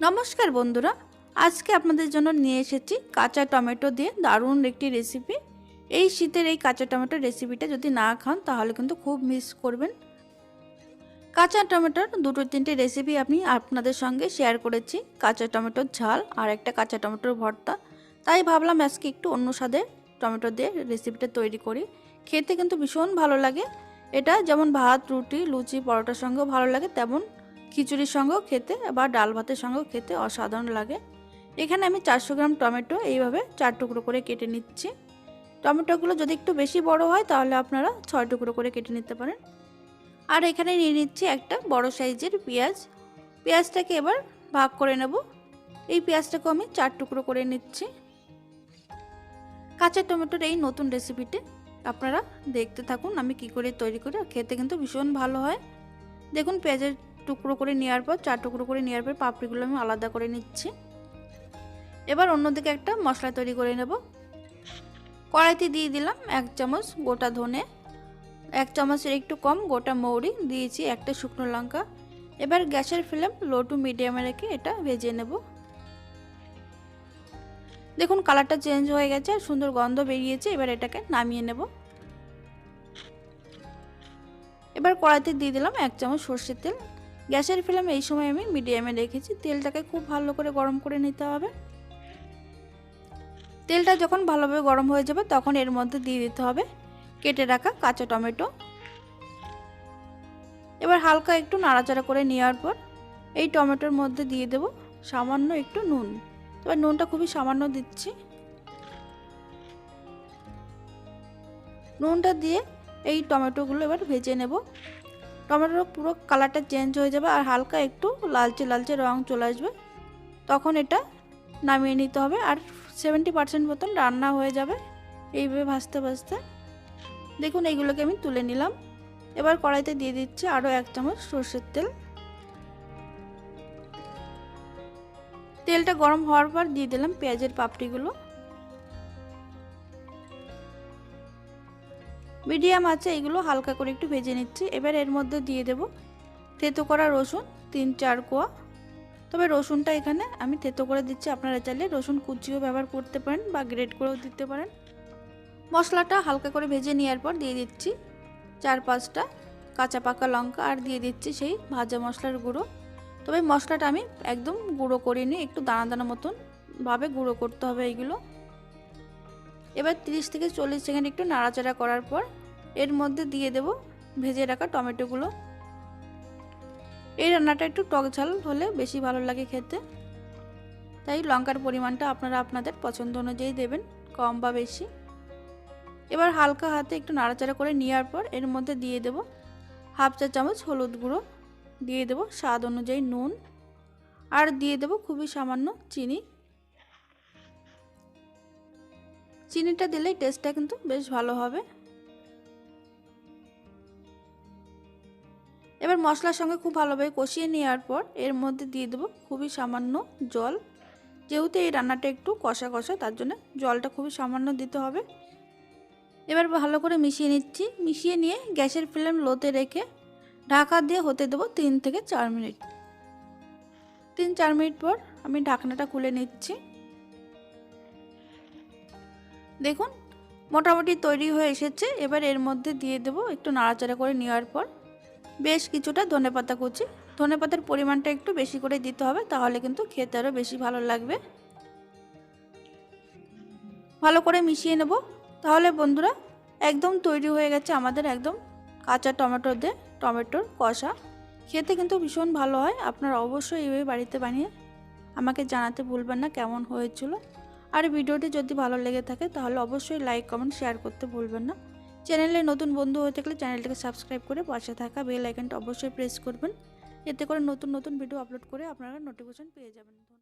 নমস্কার বন্ধুরা, আজকে আপনাদের জন্য নিয়ে এসেছি কাঁচা টমেটো দিয়ে দারুণ একটি রেসিপি এই শীতের এই কাঁচা টমেটোর রেসিপিটা যদি না খান, তাহলে কিন্তু খুব মিস করবেন। কাঁচা টমেটোর দুটো তিনটে রেসিপি আমি আপনাদের সঙ্গে শেয়ার করেছি। কাঁচা টমেটোর ঝাল আর একটা কাঁচা টমেটোর ভর্তা। তাই ভাবলাম আজকে একটু অন্য স্বাদের টমেটো দিয়ে রেসিপিটা তৈরি করি। খেতে কিন্তু ভীষণ ভালো লাগে। এটা যেমন ভাত, রুটি, লুচি, পরোটার সঙ্গেও ভালো লাগে, তেমন খিচুড়ির সঙ্গেও খেতে বা ডাল ভাতের সঙ্গেও খেতে অসাধারণ লাগে। এখানে আমি চারশো গ্রাম টমেটো এইভাবে চার টুকরো করে কেটে নিচ্ছি। টমেটোগুলো যদি একটু বেশি বড় হয় তাহলে আপনারা ছয় টুকরো করে কেটে নিতে পারেন। আর এখানে নিয়ে নিচ্ছি একটা বড় সাইজের পেঁয়াজ। পেঁয়াজটাকে এবার ভাগ করে নেব। এই পেঁয়াজটাকে আমি চার টুকরো করে নিচ্ছি। কাঁচা টমেটোর এই নতুন রেসিপিটি আপনারা দেখতে থাকুন আমি কি করে তৈরি করি। খেতে কিন্তু ভীষণ ভালো হয়। দেখুন পেঁয়াজের টুকরো করে নেওয়ার পর, চার টুকরো করে নেওয়ার পর পাপড়িগুলো আমি আলাদা করে নিচ্ছি। এবার অন্যদিকে একটা মশলা তৈরি করে নেব। কড়াইতে দিয়ে দিলাম এক চামচ গোটা ধনে, এক চামচের একটু কম গোটা মৌরি, দিয়েছি একটা শুকনো লঙ্কা। এবার গ্যাসের ফ্লেম লো টু মিডিয়ামে রেখে এটা ভেজে নেব। দেখুন কালারটা চেঞ্জ হয়ে গেছে আর সুন্দর গন্ধ বেরিয়েছে, এবার এটাকে নামিয়ে নেব। এবার কড়াইতে দিয়ে দিলাম এক চামচ সর্ষের তেল গ্যাসের ফ্লেম এই সময় আমি মিডিয়ামে রেখেছি। তেলটাকে খুব ভালো করে গরম করে নিতে হবে। তেলটা যখন ভালোভাবে গরম হয়ে যাবে তখন এর মধ্যে দিয়ে দিতে হবে কেটে রাখা কাঁচা টমেটো। এবার হালকা একটু নাড়াচাড়া করে নেওয়ার পর এই টমেটোর মধ্যে দিয়ে দেব সামান্য একটু নুন। এবার নুনটা খুবই সামান্য দিচ্ছি। নুনটা দিয়ে এই টমেটোগুলো এবার ভেজে নেব। টমেটোর পুরো কালারটা চেঞ্জ হয়ে যাবে আর হালকা একটু লালচে লালচে রং চলে আসবে। তখন এটা নামিয়ে নিতে হবে আর সেভেন্টি পার্সেন্ট মতন রান্না হয়ে যাবে। এইভাবে ভাজতে ভাজতে। দেখুন, এইগুলোকে আমি তুলে নিলাম। এবার কড়াইতে দিয়ে দিচ্ছি আরও এক চামচ সর্ষের তেল। তেলটা গরম হওয়ার পর দিয়ে দিলাম পেঁয়াজের পাপড়িগুলো। মিডিয়াম আছে, এগুলো হালকা করে একটু ভেজে নিচ্ছি। এবার এর মধ্যে দিয়ে দেব থেতো করা রসুন, তিন চার কোয়া। তবে রসুনটা এখানে আমি থেতো করে দিচ্ছি, আপনারা চাইলে রসুন কুচিও ব্যবহার করতে পারেন বা গ্রেড করেও দিতে পারেন। মশলাটা হালকা করে ভেজে নেওয়ার পর দিয়ে দিচ্ছি চার পাঁচটা কাঁচা পাকা লঙ্কা, আর দিয়ে দিচ্ছি সেই ভাজা মশলার গুঁড়ো। তবে মশলাটা আমি একদম গুঁড়ো করিনি, একটু দানা দানা মতন ভাবে গুঁড়ো করতে হবে এইগুলো এবার 30 থেকে চল্লিশ সেকেন্ড একটু নাড়াচাড়া করার পর এর মধ্যে দিয়ে দেব ভেজে রাখা টমেটোগুলো। এই রান্নাটা একটু টক ঝাল হলে বেশি ভালো লাগে খেতে। তাই লঙ্কার পরিমাণটা আপনারা আপনাদের পছন্দ অনুযায়ী দেবেন, কম বা বেশি। এবার হালকা হাতে একটু নাড়াচাড়া করে নেওয়ার পর এর মধ্যে দিয়ে দেব হাফ চা চামচ হলুদ গুঁড়ো, দিয়ে দেব স্বাদ অনুযায়ী নুন, আর দিয়ে দেব খুবই সামান্য চিনি। চিনিটা দিলেই টেস্টটা কিন্তু বেশ ভালো হবে। এবার মশলার সঙ্গে খুব ভালোভাবে কষিয়ে নেওয়ার পর এর মধ্যে দিয়ে দেবো খুবই সামান্য জল। যেহেতু এই রান্নাটা একটু কষা কষা, তার জন্য জলটা খুবই সামান্য দিতে হবে। এবার ভালো করে মিশিয়ে নিচ্ছি। মিশিয়ে নিয়ে গ্যাসের ফ্লেম লোতে রেখে ঢাকা দিয়ে হতে দেবো তিন থেকে চার মিনিট। তিন চার মিনিট পর আমি ঢাকনাটা খুলে নিচ্ছি। দেখুন, মোটামুটি তৈরি হয়ে এসেছে। এবার এর মধ্যে দিয়ে দেবো একটু নাড়াচাড়া করে নেওয়ার পর বেশ কিছুটা ধনেপাতা কুচি। ধনেপাতার পরিমাণটা একটু বেশি করে দিতে হবে, তাহলে কিন্তু খেতে আরও বেশি ভালো লাগবে। ভালো করে মিশিয়ে নেব। তাহলে বন্ধুরা, একদম তৈরি হয়ে গেছে আমাদের একদম কাঁচা টমেটো দিয়ে টমেটোর কষা। খেতে কিন্তু ভীষণ ভালো হয়, আপনারা অবশ্যই এইভাবে বাড়িতে বানিয়ে আমাকে জানাতে ভুলবেন না কেমন হয়েছিল। আর ভিডিওটি যদি ভালো লেগে থাকে তাহলে অবশ্যই লাইক কমেন্ট শেয়ার করতে ভুলবেন না। চ্যানেলে নতুন বন্ধু হয়ে থাকলে চ্যানেলটিকে সাবস্ক্রাইব করে পাশে থাকা বেল আইকনটা অবশ্যই প্রেস করবেন। এতে করে নতুন নতুন ভিডিও আপলোড করে আপনারা নোটিফিকেশন পেয়ে যাবেন।